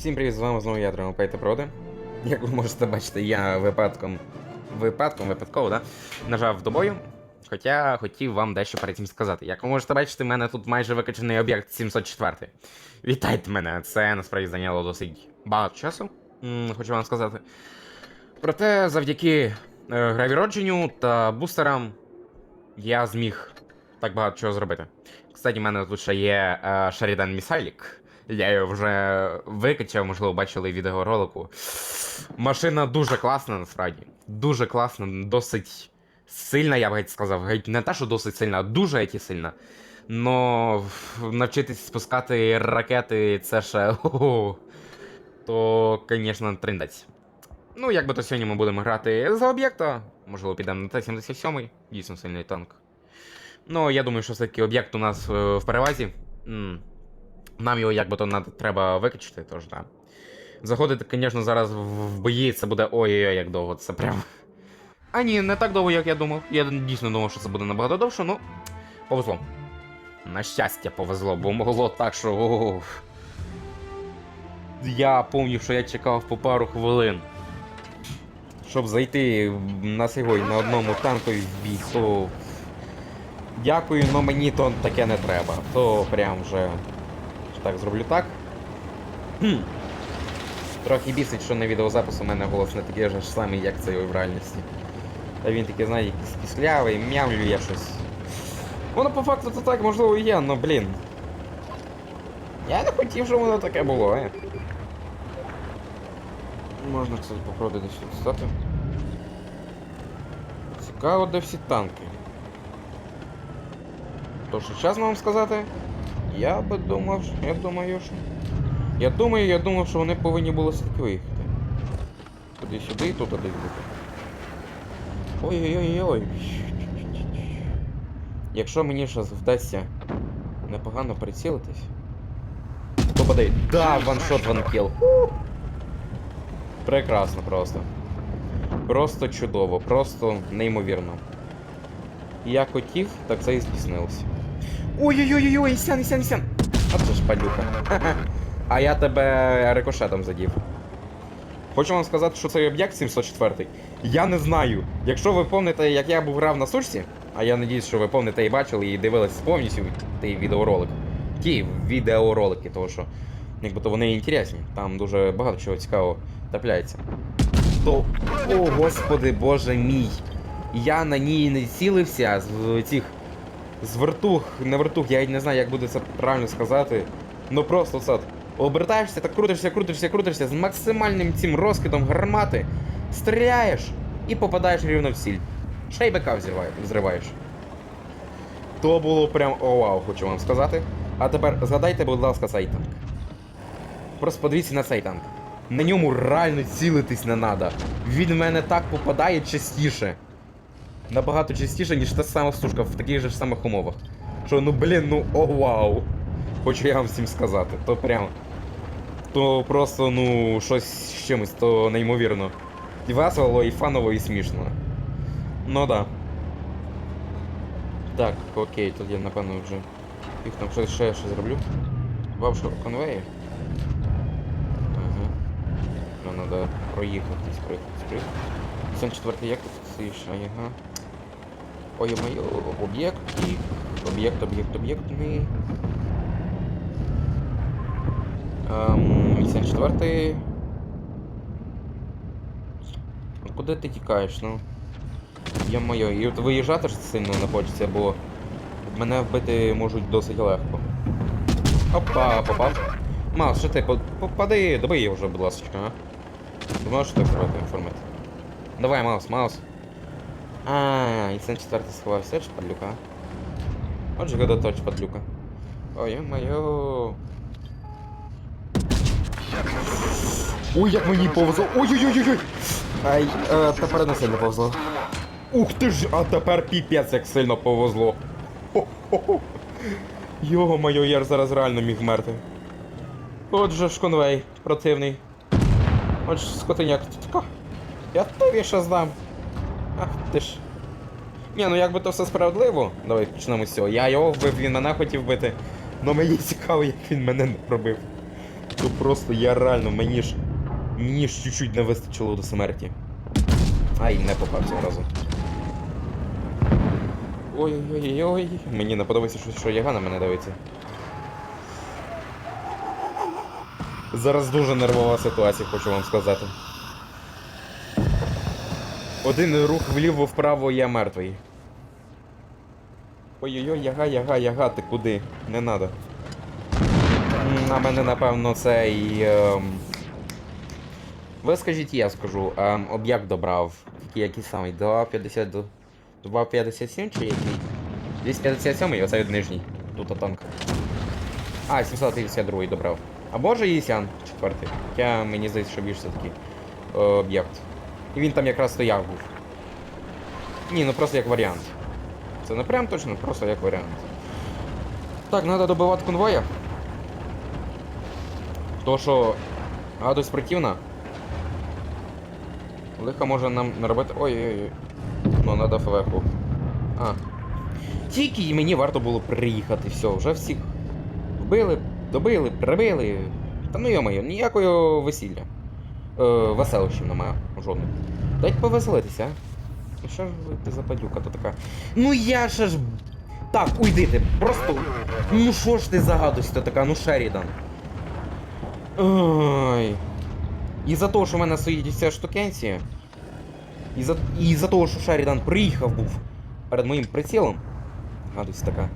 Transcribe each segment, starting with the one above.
Всім привіт, з вами знову я, Драмопейта Проди. Як ви можете бачити, я випадком. Випадком, випадково, да? Нажав до бою. Хоча хотів вам дещо перед цим сказати. Як ви можете бачити, в мене тут майже викачаний об'єкт 704. Вітайте мене! Це насправді зайняло досить багато часу, хочу вам сказати. Проте завдяки е, гравіродженню та бустерам я зміг так багато чого зробити. Кстати, в мене тут ще є е, Шарідан Місайлік. Я його вже викачав, можливо, бачили відеоролику. Машина дуже класна, насправді. Дуже класна, досить сильна, я б геть сказав. Геть не те, що досить сильна, а дуже геть сильна. Но навчитись спускати ракети, це ще. хо-хо, То, звісно, триндець. Ну, як би то сьогодні ми будемо грати за об'єкта. Можливо, підемо на Т-77, дійсно сильний танк. Ну, я думаю, що все-таки об'єкт у нас е, в перевазі. Нам його як би то треба викачати, тож да. Заходити, звісно, зараз в бої, це буде ой-ой-ой, як довго, це прям. А ні, не так довго, як я думав. Я дійсно думав, що це буде набагато довше, ну. Повезло. На щастя, повезло, бо могло так, що. Я пам'ятаю, що я чекав по пару хвилин. Щоб зайти на сьогодні на одному танкові в бій. Дякую, но мені то таке не треба. То прям вже. Так, зроблю так. Трохи бісить, що на відеозапису у мене голос не такий ж самий, як це в реальності. Та він такий, знаєте, кислявий, м'явлю я щось. Воно по факту то так, можливо, і є, но блін. Я не хотів, щоб воно таке було, е. Можна, кстати, попробувати десь відстати. Цікаво, де всі танки. То що чесно вам сказати, я би думав, я думаю, що. Я думаю, я думав, що вони повинні були все-таки виїхати. Туди сюди і тут десь бути. Ой-ой-ой-ой. Якщо мені зараз вдасться непогано прицілитись. То подай. Да, ваншот ванкіл. Прекрасно просто. Просто чудово, просто неймовірно. Я хотів, так це і здійснилося. Ой-ой-ой-ой, Ісян, Ісян, Ісян! От же ж падюка. А я тебе рикошетом задів. Хочу вам сказати, що цей об'єкт 704. Я не знаю. Якщо ви пам'ятаєте, як я був грав на сушці, а я надіюсь, що ви пам'ятаєте і бачили, і дивились повністю той відеоролик. Ті відеоролики, тому що якби то вони інтересні. Там дуже багато чого цікавого трапляється. То, о господи, боже мій. Я на ній не цілився з цих з вертух, не вертух, я не знаю, як буде це правильно сказати. Ну просто це. Обертаєшся, так крутишся, крутишся, крутишся з максимальним цим розкидом гармати, стріляєш і попадаєш рівно в. Ще й взриваєш. То було прям вау, хочу вам сказати. А тепер згадайте, будь ласка, цей танк. Просто подивіться на цей танк. На ньому реально цілитись не треба. Він в мене так попадає частіше набагато частіше, ніж та сама сушка в таких же ж самих умовах. Що, ну блін, ну о вау. Хочу я вам всім сказати. То прям. То просто, ну, щось з чимось, то неймовірно. І весело, і фаново, і смішно. Ну да. Так, окей, тут я напевно вже. Їх там щось ще ще зроблю. Вавшо конвеї. Ага. Ну, треба проїхатись, проїхатись, проїхатись. 74 як тут ага. Ой-моє, об'єкт і... Об'єкт, об'єкт, об'єкт ми... Ем, 84 Ну, Куди ти тікаєш, ну? Я моє, і от виїжджати ж сильно не хочеться, бо мене вбити можуть досить легко. Опа, попав. Мас, що ти, по- попади, добий її вже, будь ласка, а? Ти можеш так зробити інформати? Давай, Маус, Маус. А, і сен четвертий сховався, це ж падлюка. Отже, года точ падлюка. Ой, моє. Ой, як мені повезло. Ой-ой-ой-ой! Ай, е, тепер не сильно повезло. Ух ти ж, а тепер піпець як сильно повезло. Його моє, я зараз реально міг вмерти. Отже ж конвей противний. Отже, скотиняк. Я тобі ще здам. Ах ти ж. Ні, ну якби то все справедливо. Давай почнемо з цього. Я його вбив, він мене хотів бити. Но мені цікаво, як він мене не пробив. То просто я реально, мені ж. Мені ж чуть-чуть не вистачило до смерті. Ай, не попав цього разу. Ой-ой-ой-ой. Мені не подобається, що, що яга на мене дивиться. Зараз дуже нервова ситуація, хочу вам сказати. Один рух вліво-вправо, я мертвий. Ой-ой-ой, яга, яга, яга, ти куди? Не надо. На мене, напевно, цей. Ем... Ви скажіть, я скажу. Ем, об'єкт добрав. Який, який самий? 2,50 2,57 чи який? 257 і оцей нижній. Тут танк. А, 752 добрав. Або ж Єсян, четвертий. Хоча мені здається, що більше все-таки е, об'єкт. І він там якраз стояв був. Ні, ну просто як варіант. Це не прям точно, просто як варіант. Так, треба добивати конвоя. То що гадость противна. Лиха може нам наробити. Ой-ой-ой. Ну, треба флеху. А. Тільки мені варто було приїхати, все, вже всіх вбили, добили, прибили. Та ну йо-моє, ніякого весілля. Е, веселощів немає жодних. Дайте повеселитися, а? Що ж ви ти за падюка то така? Ну я ще ж. Так, уйди ти, просто. Ну що ж ти за гадость то така, ну Шерідан. Ой. І за того, що в мене стоїть ця штукенція. І за, і за того, що Шерідан приїхав був перед моїм прицілом. Гадость така.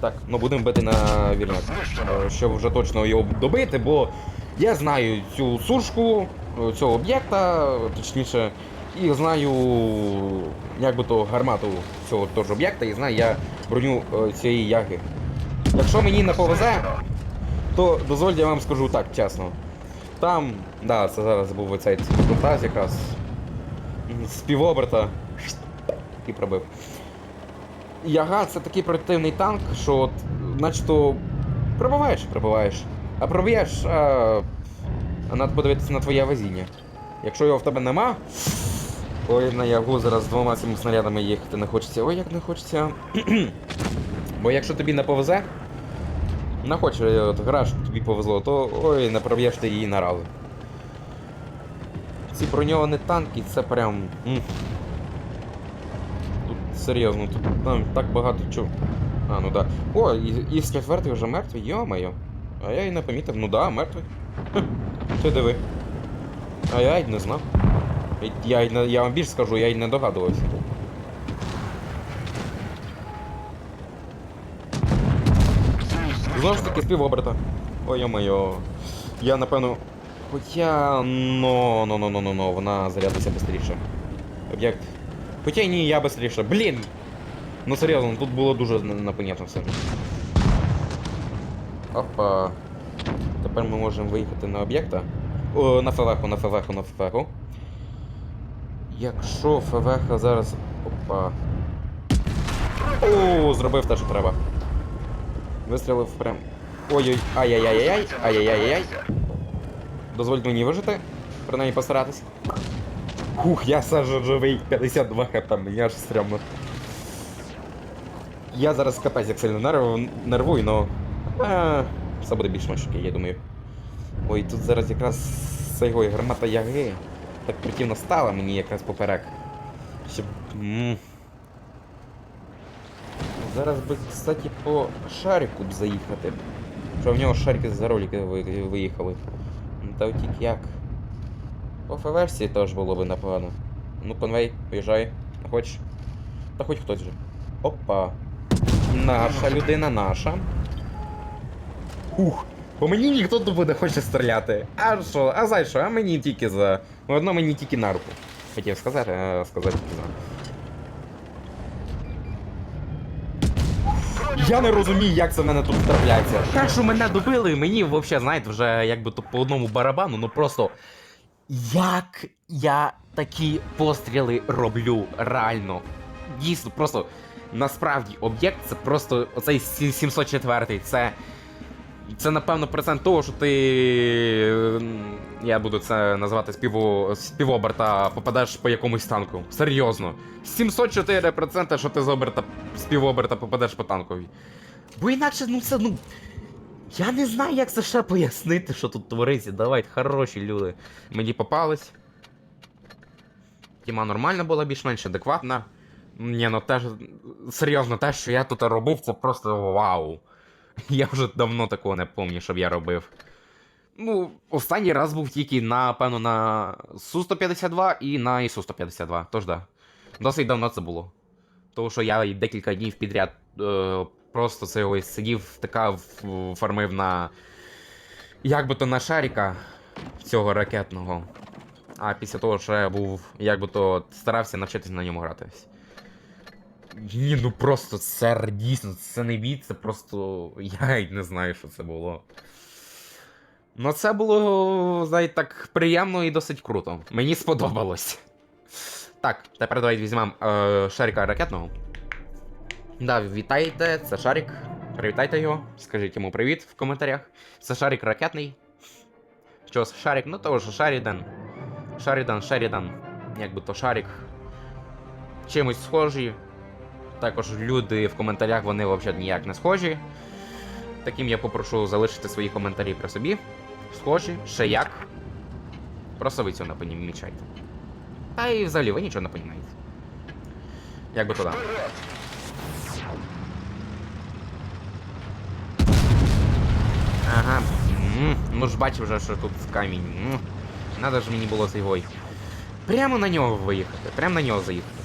Так, ну будемо бити на вірняк. Е, Щоб вже точно його добити, бо я знаю цю сушку цього об'єкта, точніше, і знаю як би то гармату цього того ж об'єкта, і знаю я броню е, цієї яги. Якщо мені не повезе, то дозвольте я вам скажу так, чесно. Там, да, це зараз був оцей фантаз якраз з півоберта і пробив. Яга це такий проективний танк, що от, начебто пробиваєш, пробиваєш. А проб'єш, а... а треба подивитися на твоє везіння. Якщо його в тебе нема. Ой, на ягу зараз з двома цими снарядами їхати не хочеться. Ой, як не хочеться. Бо якщо тобі не повезе, не хочеш от, граш, тобі повезло, то ой, не проб'єш ти її наразу. Ці броньовані танки, це прям. м. Тут серйозно, тут там так багато чого. А, ну да. О, і, і з четвертий вже мертвий, йо-моє. А я і не помітив, ну да, мертвий. Ти диви. А я й не знав. Я, й не- я вам більше скажу, я й не догадувався. Знову ж таки, співоберта. Ой, йо-моє. Я напевно. Хоча. Ну, ну, ну, ну, ну, ну, вона зарядиться швидше. Об'єкт. Хоча ні, я швидше. Блін! Ну серйозно, тут було дуже непонятно все. Опа. Тепер ми можемо виїхати на об'єкта. О, на февеху, на февеху, на февеху. Якщо февеха зараз. Опа. О, зробив те, що треба. Вистрілив прям. Ой-ой, ай-яй-яй-яй, ай-яй-яй-яй. Дозвольте мені вижити, принаймні постаратись. Хух, я сажу живий 52 хп, мені аж стрьомно. Я зараз капець як сильно нерв... нервую, но. А, все буде більш-менш окей, я думаю. Ой, тут зараз якраз з його гармата яги. Так противно стала мені якраз поперек. Щоб. Зараз би, кстати, по шарику б заїхати. Що в нього шарики за ролики ви- виїхали. Та от як. По ф-версії теж було би непогано. Ну, конвей, виїжджай. Не хочеш? Та хоч хтось же. Опа. Наша людина наша. Ух. По мені ніхто тут буде хоче стріляти. А що? А за що? А мені тільки за. Одно мені тільки на руку. Хотів сказати, а сказати тільки за. Я не розумію, як це мене тут трапляється. Так, що мене добили, мені взагалі, знаєте, вже якби то по одному барабану, ну просто. Як я такі постріли роблю реально? Дійсно, просто насправді об'єкт це просто оцей 704 це. Це напевно процент того, що ти. Я буду це називати співо, співоберта, попадеш по якомусь танку. Серйозно. 704% що ти з оберта співоберта попадеш по танкові. Бо інакше, ну це ну. Я не знаю, як це ще пояснити, що тут твориться. Давайте, хороші люди. Мені попались. Тіма нормальна була, більш-менш адекватна. Ні, ну теж серйозно, те, що я тут робив, це просто вау. Я вже давно такого не пам'ятаю, щоб я робив. Ну, останній раз був тільки, напевно, на Су-152 і на ІСУ-152. Тож да. Досить давно це було. Тому що я декілька днів підряд е, просто це ось сидів, в- фармив на. Як би то на шаріка цього ракетного. А після того ще був, як би то старався навчитися на ньому гратись. Ні, ну просто це дійсно, це не бій, це просто. Я й не знаю, що це було. Ну, це було, знаєте, так приємно і досить круто. Мені сподобалось. Так, тепер давайте візьмемо е, шарика ракетного. Да, вітайте, це шарик. Привітайте його, скажіть йому привіт в коментарях. Це шарик ракетний. Що шарик, ну того ж Шарідан. Шарідан, Шарідан. Якби то шарик. Чимось схожі. Також люди в коментарях вони взагалі ніяк не схожі. Таким я попрошу залишити свої коментарі при собі. Схожі, ще як. Просто ви цього не помічаєте. Та і взагалі ви нічого не розумієте. Як би туди. Ага. Ну ж бачив вже, що тут камінь. Надо ж мені було цей гой. Прямо на нього виїхати, прямо на нього заїхати.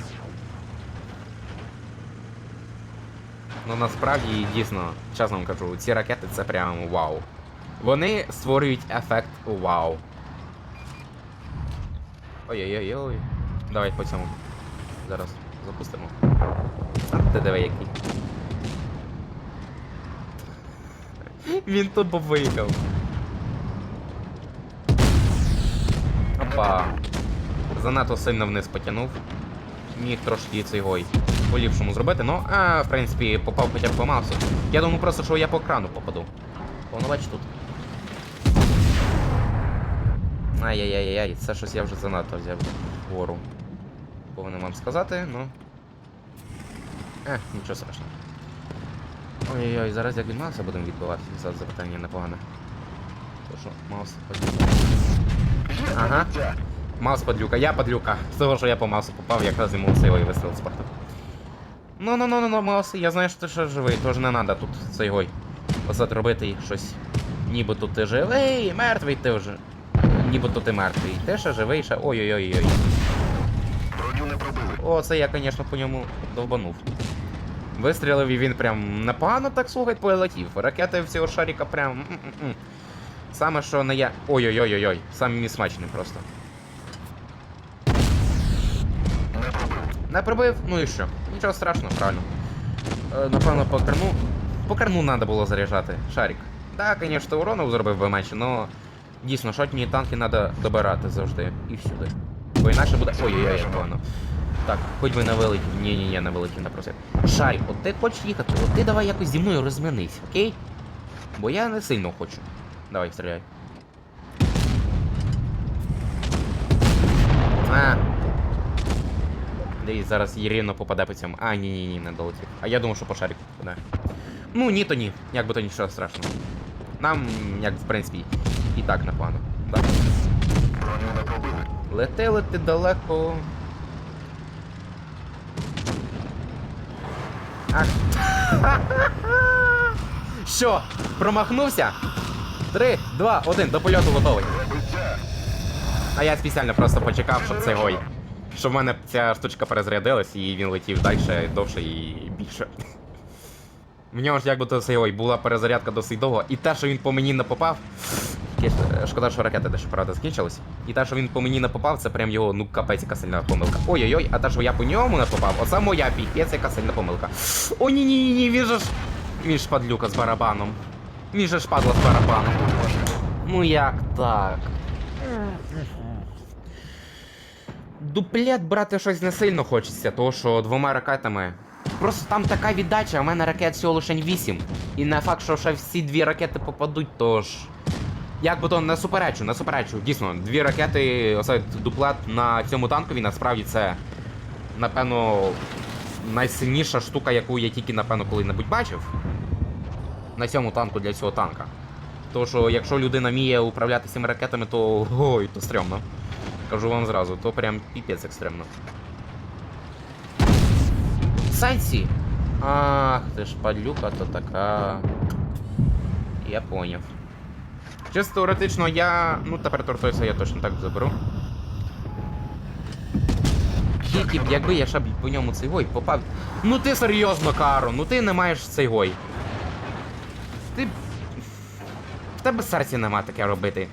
Ну насправді дійсно, чесно вам кажу, ці ракети це прямо вау. Вони створюють ефект вау. Ой-ой-ой-ой. Давай по цьому. Зараз запустимо. А ти диви який. Він тупо виїхав. Опа. Занадто сильно вниз потягнув. Міг трошки цей гой по-ліпшому зробити, ну, а, в принципі, попав хоча б по маусу. Я думаю просто, що я по крану попаду. Воно бач тут. Ай-яй-яй-яй, це щось я вже занадто взяв вгору. Повинен вам сказати, ну. Е, нічого страшного. Ой-ой-ой, зараз як від Мауса будемо відбивати. За запитання непогане. То що, Маус. Ага. Маус подлюка, я подлюка. З того, що я по Маусу попав, якраз йому сейвий вистріл спорту. Ну ну ну ну ну Маус, я знаю, що ти ще живий, тож не треба тут цей гой. Оце робити щось. Нібито ти живий, мертвий ти вже. Нібито ти мертвий. Ти ще живий, ще. Ой-ой-ой-ой. Броню не пробили. О, це я, звісно, по ньому довбанув. Вистрілив і він прям непогано так слухай полетів. Ракети в цього шаріка прям. Саме що не я. Ой-ой-ой-ой-ой. Саме смачний просто. Не пробив, ну і що? Нічого страшного, правильно. Е, напевно, по керну. По керну треба було заряджати. Шарик. Так, да, звісно, урону зробив би менше, але дійсно, шотні танки треба добирати завжди. І всюди. Бо інакше буде. Ой-ой-ой, погано. Так, хоч би не вилетів. Ні-ні-ні, не вилетів, не просив. Шарик, от ти хочеш їхати, от ти давай якось зі мною розмінись, окей? Бо я не сильно хочу. Давай, стріляй. А, Дивись, зараз їй рівно попаде по цьому. А, ні, ні, ні, не долетів. А я думав, що по шарику попаде. Ну, ні, то ні. Як би то нічого страшного. Нам, як в принципі, і так непогано. Так. Лети, лети далеко. Ах. Що? Промахнувся? Три, два, один, до польоту готовий. А я спеціально просто почекав, щоб цей гой. Щоб в мене ця штучка перезарядилась і він летів далі, довше і більше. В нього ж якби то цей гой була перезарядка досить довго, і те, що він по мені не попав. е, Шкода, що ракети дещо правда скінчились. І те, що він по мені не попав, це прям його, ну капець, яка сильна помилка. Ой-ой-ой, а те, що я по ньому не попав, оце моя піпець, яка сильна помилка. О, ні, ні, ні, він же ж. Він ж падлюка з барабаном. Він же ж падла з барабаном. Ну як так? Дуплет брати щось не сильно хочеться, тому що двома ракетами. Просто там така віддача, а в мене ракет всього лише 8. І не факт, що ще всі дві ракети попадуть, тож. Як би то не суперечу, не суперечу. Дійсно, дві ракети, оце дуплет на цьому танкові, насправді це, напевно, найсильніша штука, яку я тільки, напевно, коли-небудь бачив. На цьому танку для цього танка. Тому що якщо людина вміє управляти цими ракетами, то ой, то стрьомно. Кажу вам зразу, то прям піпець екстремно. Сенсі! Ах, ти ж падлюка то така. Я поняв. Чисто теоретично я. Ну тепер тортойса я точно так заберу. Тільки б якби я ще б по ньому цей гой попав. Ну ти серйозно, Каро, ну ти не маєш цей гой. Ти. В тебе серця нема таке робити.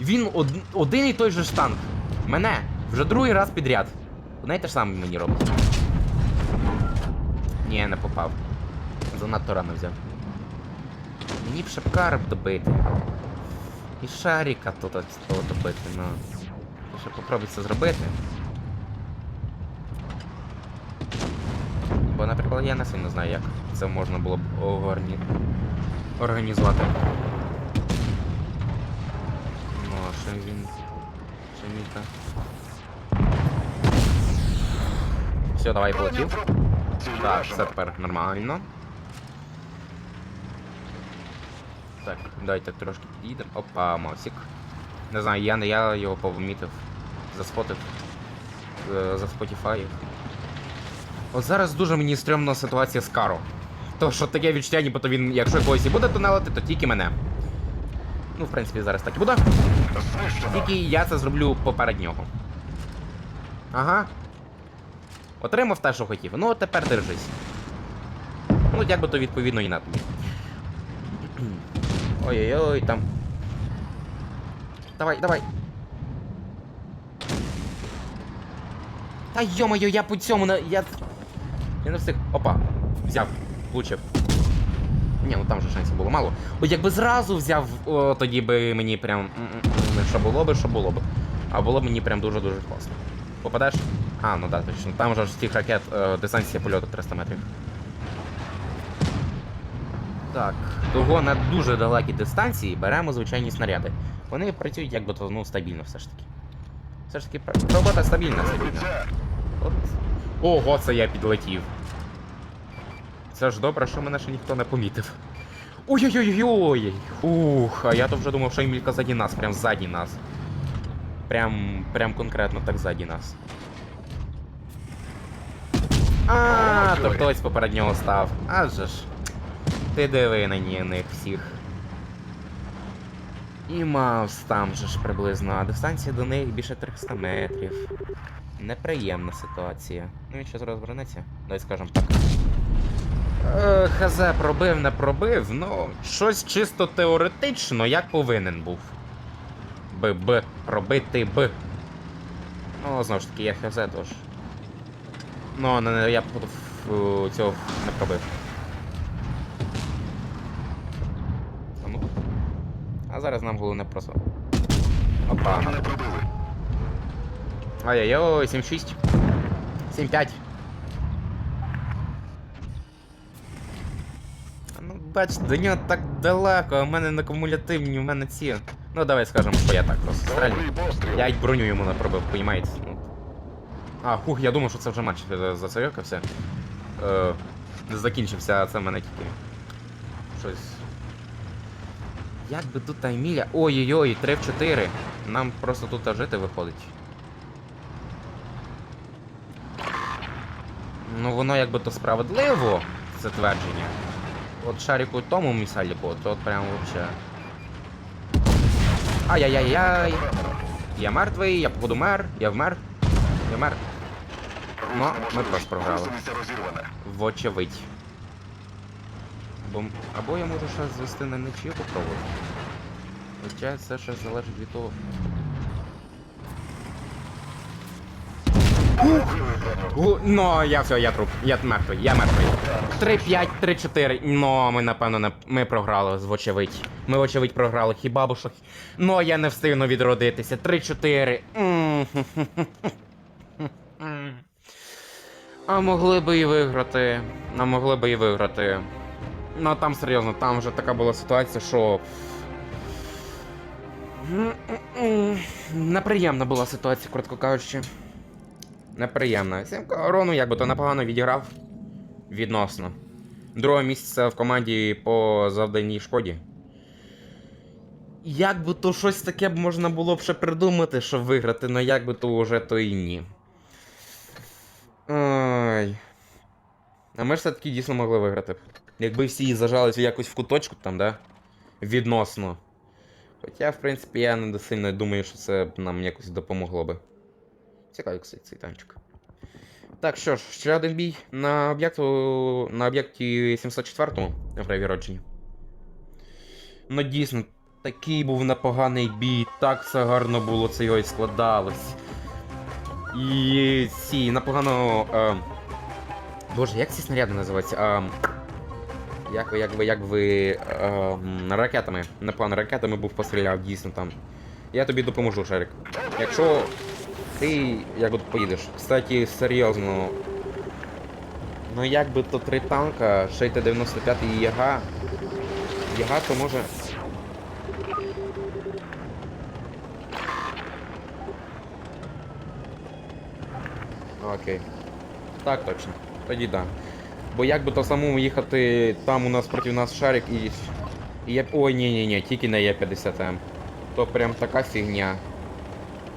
Він од... один і той же ж танк. Мене вже другий раз підряд. Одне й те ж саме мені робить. Ні, не попав. Занадто рано взяв. Мені б карп добити. І шаріка тут добити, ну. Ще попробуй це зробити. Бо, наприклад, я не сильно знаю, як це можна було б органі... організувати. Ну, а ще він. Міка. Все, давай полетів. Так, все нормально. Так, давайте трошки підійдемо. Опа, Мосік. Не знаю, я я його помітив. Заспотив. Е, Заспотіфаїв. От зараз дуже мені стрьомна ситуація з Каро. То що таке відчуття, нібито він, якщо когось і буде тунелити, то тільки мене. Ну, в принципі, зараз так і буде. Тільки я це зроблю поперед нього. Ага. Отримав те, що хотів. Ну, тепер держись. Ну, як би то відповідно і на тобі. Ой-ой-ой, там. Давай, давай. Та йо-моє, я по цьому на. Я. Я не встиг. Опа. Взяв. Влучив. Ні, ну там же шансів було мало. Бо якби зразу взяв, о, тоді би мені прям. що було би, що було би. А було б мені прям дуже-дуже класно. Попадеш? А, ну так, точно. Там же ж тих ракет е, дистанція польоту 300 метрів. Так, того на дуже далекій дистанції беремо звичайні снаряди. Вони працюють якби то ну, стабільно все ж таки. Все ж таки робота стабільна, стабільна. От. Ого, це я підлетів. Це ж добре, що мене ще ніхто не помітив. Ой-ой-ой-ой! Ух, а я то вже думав, що Емілька ззаді нас, прям ззаді нас. Прям, прям конкретно так ззаді нас. А, то хтось поперед нього став. Адже ж. Ти диви на ні- них всіх. І Маус там же ж приблизно, а дистанція до них більше 300 метрів. Неприємна ситуація. Ну він ще зараз вернеться. Давай скажем так. Е, ХЗ пробив, не пробив, ну, щось чисто теоретично, як повинен був. Б, Б, пробити Б. Ну, знову ж таки, я ХЗ тож. Ну, не, не, я цього не пробив. А ну. А зараз нам головне просто. Опа. Ай-яй-ой, 7-6. 7-5. А Ну, бач, до нього так далеко, а в мене на кумулятивні, в мене ці. Ну давай скажемо, що я так просто стрельну. Я й броню йому не пробив, понімаєте? Ну. А, хух, я думав, що це вже матч е, зацейокався. Е, закінчився, а це в мене тільки. Щось. Як би тут Еміля. Ой-ой-ой, 3 в 4. Нам просто тут жити виходить. Ну воно якби то справедливо, це твердження. От шаріку тому місаліку, то от прям вообще. Ай-яй-яй-яй. Я мертвий, я походу мер, я вмер. Я мер. Ну, ми просто програли. Вочевидь. Бо... Або я можу ще звести на нічию попробувати. Хоча це ще залежить від того. Вбили броню. Гу... Ну, я все, я труп. Я мертвий, я мертвий. 3-5, 3-4. Ну, ми напевно не... ми програли, вочевидь. Ми, вочевидь, програли. Хіба бо що. Ну, я не встигну відродитися. 3-4. А могли би і виграти. А могли би і виграти. Ну там серйозно, там вже така була ситуація, що. Неприємна була ситуація, коротко кажучи. Неприємна. Сімка Рону якби то непогано відіграв відносно. Друге місце в команді по завданій шкоді. Як би то щось таке б можна було б ще придумати, щоб виграти, але як би то вже то і ні. Ой. А ми ж все-таки дійсно могли виграти. Якби всі зажалися якось в куточку там, да? Відносно. Хоча, в принципі, я не сильно думаю, що це б нам якось допомогло би. Цікавий, цей танчик. Так, що ж, ще один бій на об'єкту. на об'єкті 704 в відродженні. Ну дійсно, такий був непоганий бій, так все гарно було це його і складалось. І ці непогано. Е, боже, як ці снаряди називаються? Е, як ви, як ви, як ви. Е, ракетами. Непогано ракетами був постріляв, дійсно там. Я тобі допоможу, Шарик. Якщо ти як от поїдеш. Кстати, серйозно. Ну як би то три танка, ще й Т-95 і Яга. Яга то може. Окей. Так точно. Тоді да. Бо як би то самому їхати, там у нас проти нас шарик і. і є... Ой, ні, ні, ні, тільки не Є50М. То прям така фігня.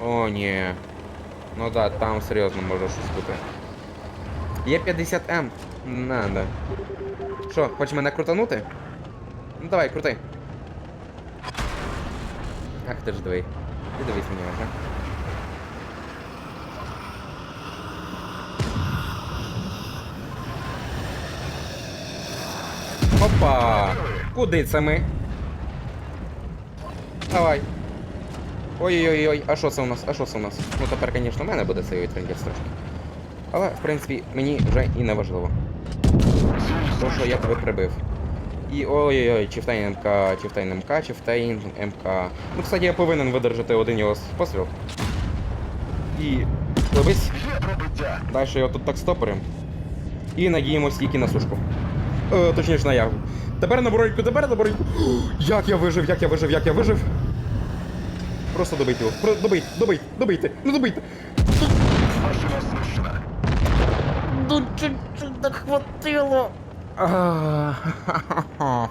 О, ні. Ну да, там серйозно може щось бути. Є 50М. Надо. Що, хочеш мене крутанути? Ну давай, крути. Ах ти ж диви. Ти дивись мені вже. Опа! Куди це ми? Давай. Ой-ой-ой, а що це у нас? А що це у нас? Ну тепер, звісно, в мене буде цей трендець трошки. Але, в принципі, мені вже і не важливо. То, що я тебе прибив. І ой-ой-ой, Чифтейн МК, Чифтейн МК, Чифтейн МК. Ну, кстати, я повинен видержати один його постріл. І. Пробиття. далі його тут так стопорим. І надіємось тільки на сушку. Е, точніше на ягу. Тепер на броньку, тепер на броньку. Як я вижив, як я вижив, як я вижив. Просто добить його. Про... Добить, добить, добийте, ну добийте. Машина знищена. Ну чуть-чуть не хватило.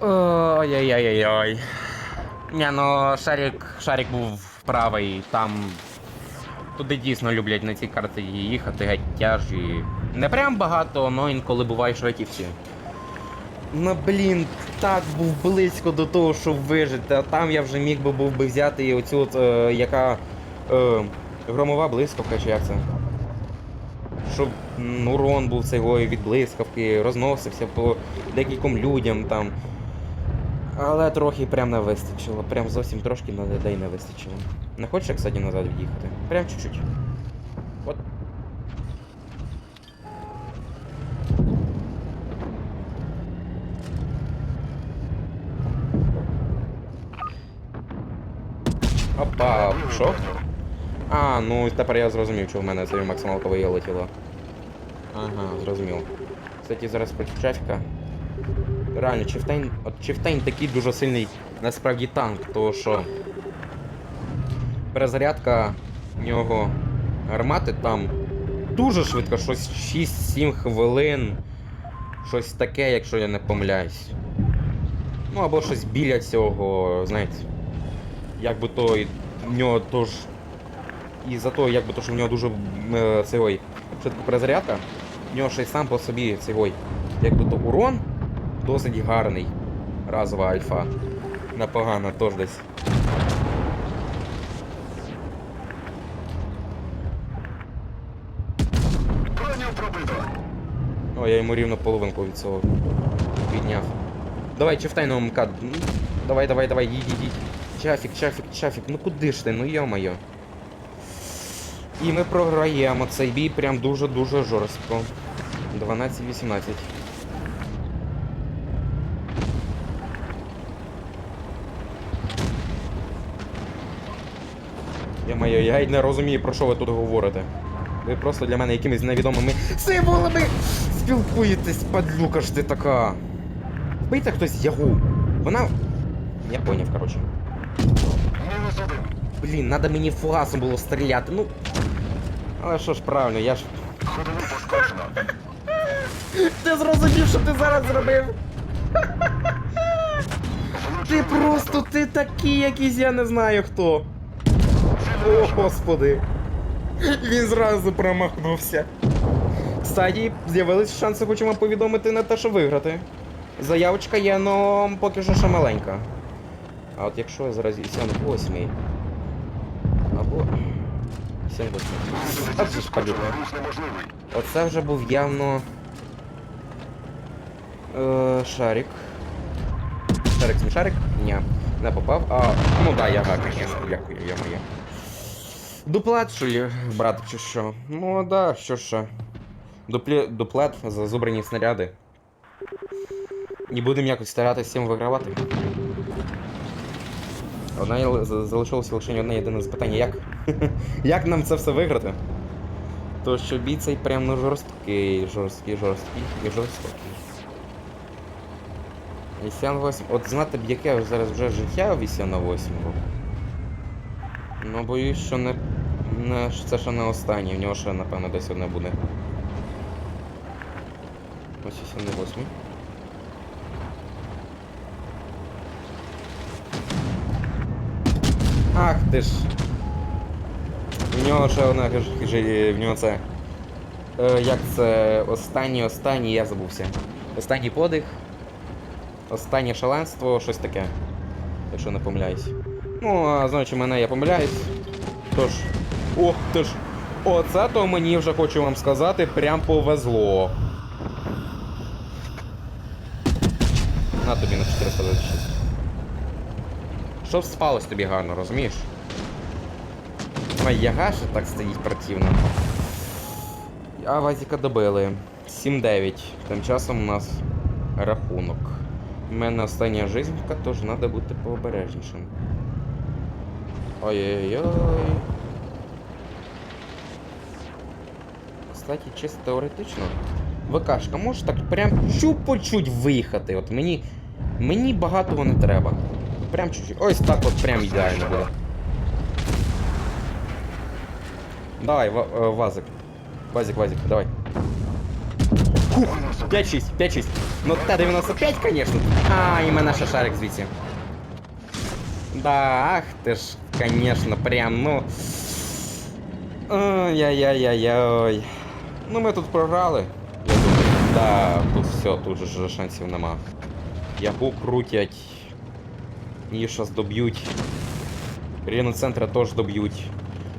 Ой-ой-ой-ой. Не, ну шарик, шарик був правий, там. Туди дійсно люблять на цій карті їхати геть тяжі. Не прям багато, але інколи буває, що і всі. Ну блін, так був близько до того, щоб вижити, а там я вже міг би був би взяти оцю от, е, яка е, громова блискавка, чи як це. Щоб урон був цього від блискавки, розносився по декільком людям там. Але трохи прям не вистачило. Прям зовсім трошки на людей не вистачило. Не хочеш, кстати, назад від'їхати? Прям чуть-чуть. От. Опа, що? А, ну тепер я зрозумів, що в мене це максималка вилетіла. Ага, зрозумів. Кстати, зараз початка. Реально, Чифтейн. От Чифтейн такий дуже сильний насправді танк, тому що. Перезарядка в нього гармати там дуже швидко, щось 6-7 хвилин. Щось таке, якщо я не помиляюсь. Ну або щось біля цього, знаєте. Як би то в нього тож. І за то, як то, що в нього дуже е, цей, швидко перезарядка, в нього ще й сам по собі цей, як би то урон досить гарний. Разова альфа. Непогано теж десь. О, я йому рівно половинку від цього підняв. Давай, чифтай на МК. Ну, Давай, давай, давай, їдь, їдь. Чафік, чафік, чафік. Ну куди ж ти? Ну йо-моє. І ми програємо цей бій прям дуже-дуже жорстко. 12-18. Я моє, я й не розумію, про що ви тут говорите. Ви просто для мене якимись невідомими символами спілкуєтесь, падлюка ж ти така. Бийте хтось ягу. Вона. Я поняв, коротше. Блін, надо мені фугасом було стріляти, ну. Але що ж правильно, я ж. Ти зрозумів, що ти зараз зробив? ти просто ти такий якийсь, я не знаю хто. О, господи. Він зразу промахнувся. Кстати, з'явились шанси, хочу вам повідомити на те, що виграти. Заявочка є, но поки що ще маленька. А от якщо я зараз 78 або 78. А це ж падюка. Рух неможливий. Оце вже був явно. Е, шарик. Шарик смішарик? Ні, не попав. А, ну да, я так, звісно, дякую, я моє. Дуплет, що ли, брат, чи що? Ну да, що ще. Дуплі... Дуплет, зазубрені снаряди. І будемо якось старатися всім вигравати. Одна залишилося лише одне єдине запитання, як? як нам це все виграти? То що бій цей прям ну жорсткий, жорсткий, жорсткий і жорстокий. Вісян 8. От знати б яке зараз вже життя у Вісяна 8. Ну боюсь, що не. не це ще не останнє, в нього ще напевно десь одне буде. Ось Вісян 8. Ах ти ж. В нього ще одна в нього це. Е, як це останній, останній, я забувся. Останній подих. Останнє шаленство, щось таке. Якщо не помиляюсь. Ну, а знаючи мене, я помиляюсь. Тож. Ох ти ж. Оце то мені вже хочу вам сказати, прям повезло. На тобі на 426. Щоб спалось тобі гарно, розумієш? Ой, яга ще так стоїть противно. А Вазіка добили. 7-9. Тим часом у нас рахунок. У мене остання жизнька, тож треба бути пообережнішим. Ой-ой-ой. Кстати, чисто теоретично. ВКшка, може так прям чуть-чуть виїхати. От мені. Мені багатого не треба. Прям чуть-чуть. Ось так от прям ідеально буде. Давай, э, вазик. Вазик, вазик, давай. Хух, 5-6, 5-6. Ну Т-95, конечно. А, і мене ще шарик звідси. Да, ах ти ж, конечно, прям, ну. Ой-яй-яй-яй-яй. Ну ми тут програли. Я думаю, да, тут все, тут же шансів нема. Ягу крутять. Її щас доб'ють. Ріну центра теж доб'ють.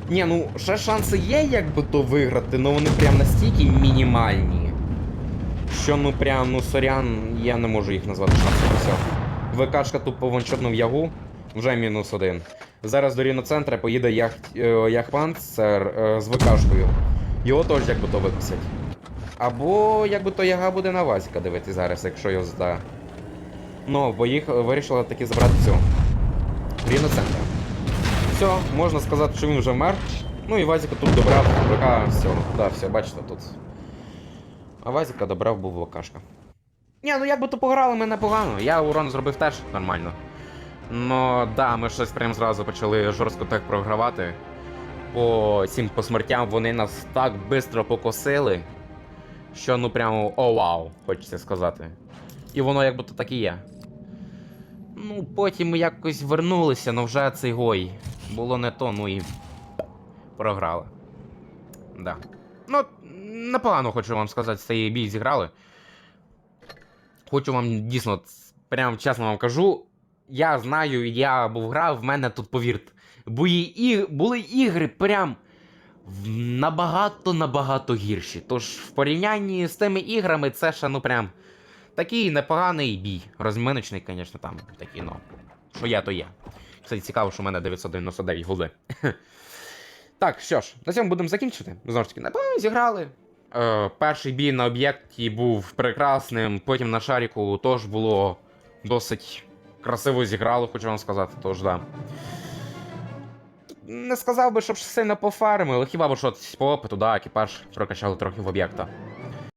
Ні, ну ще шанси є, якби то виграти, але вони прям настільки мінімальні. Що ну прям, ну сорян, я не можу їх назвати шансами. Все. ВКшка тупо ваншотнув ягу, вже мінус один. Зараз до Ріноцентра поїде ях... е, Яхпанцер е, з ВКшкою. Його теж якби то виписять. Або якби то яга буде на Вазіка дивитись зараз, якщо його зда. Ну, бо їх вирішила таки забрати цю. Ріноцентр. Все, можна сказати, що він вже вмер. Ну і Вазіка тут добрав, ВК, все, да, все, бачите тут. А Вазіка добрав був ВКшка. Ні, ну як би то пограли ми непогано. Я урон зробив теж нормально. Ну да, ми щось прям зразу почали жорстко так програвати. По цим по смертям вони нас так швидко покосили. Що ну прямо о вау, хочеться сказати. І воно якби то так і є. Ну, потім ми якось вернулися, але вже цей гой. Було не то, ну і програли. Да. Ну, непогано хочу вам сказати, цей бій зіграли. Хочу вам дійсно, прям чесно вам кажу. Я знаю, я був грав, в мене тут, повірте, бої і, були ігри прям набагато-набагато гірші. Тож в порівнянні з тими іграми це ще ну прям такий непоганий бій. Розминочний, звісно, там такий, ну. Що є, то є. Кстати, цікаво, що в мене 999 голди. Так, що ж, на цьому будемо закінчити. Знову ж таки, напевно, зіграли. Е, перший бій на об'єкті був прекрасним, потім на шаріку теж було досить красиво зіграло, хочу вам сказати, тож да. Не сказав би, щоб сильно пофармили, хіба б що по опиту, да, екіпаж прокачали трохи в об'єкта.